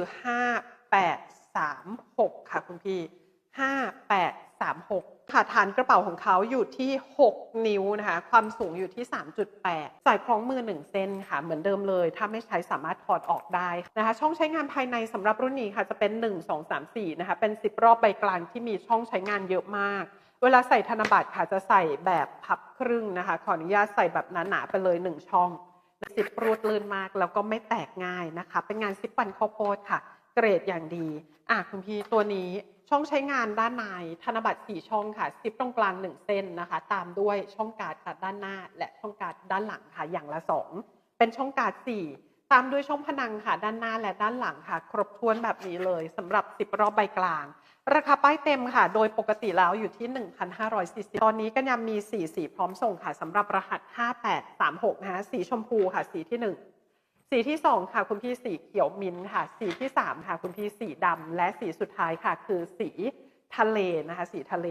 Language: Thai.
คือ 5836 ค่ะคุณพี่ 5836 ค่ะฐานกระเป๋าของเขาอยู่ที่ 6 นิ้วนะคะ ความสูงอยู่ที่ 3.8 สายคล้องมือ 1 เส้นค่ะ เหมือนเดิมเลย ถ้าไม่ใช้สามารถถอดออกได้นะคะ ช่องใช้งานภายในสำหรับรุ่นนี้ค่ะ จะเป็น 1 2 3 4 นะคะ เป็น 10 รอบใบกลางที่มีช่องใช้งานเยอะมากเวลาใส่ธนบัตรค่ะจะใส่แบบพับครึ่งนะคะ ขออนุญาตใส่แบบหนาๆไปเลย 1 ช่อง ซิปรูดลื่นมาก แล้วก็ไม่แตกง่ายนะคะ เป็นงานซิปปันข้าวโพดค่ะ เกรดอย่างดีอะคุณพี่ตัวนี้ช่องใช้งานด้านในธนบัตร4ช่องค่ะซิปตรงกลาง 1 เส้นนะคะ ตามด้วยช่องการ์ดค่ะด้านหน้า และช่องการ์ดด้านหลังค่ะอย่างละ 2 เป็นช่องการ์ด4 ตามด้วยช่องพนังค่ะ ด้านหน้าและด้านหลังค่ะ ครบถ้วนแบบนี้เลยสำหรับ 10 รอบใบกลาง ราคาป้ายเต็มค่ะ โดยปกติแล้วอยู่ที่ 1,540 ตอนนี้ก็ยังมี 4 สีพร้อมส่งค่ะสำหรับรหัส 5836นะคะสีชมพูค่ะ สีที่ 1 สีที่ 2 ค่ะ คุณพี่สีเขียวมิ้นค่ะ สีที่ 3 ค่ะ คุณพี่สีดำและสีสุดท้ายค่ะ คือสีทะเลนะคะ สีทะเล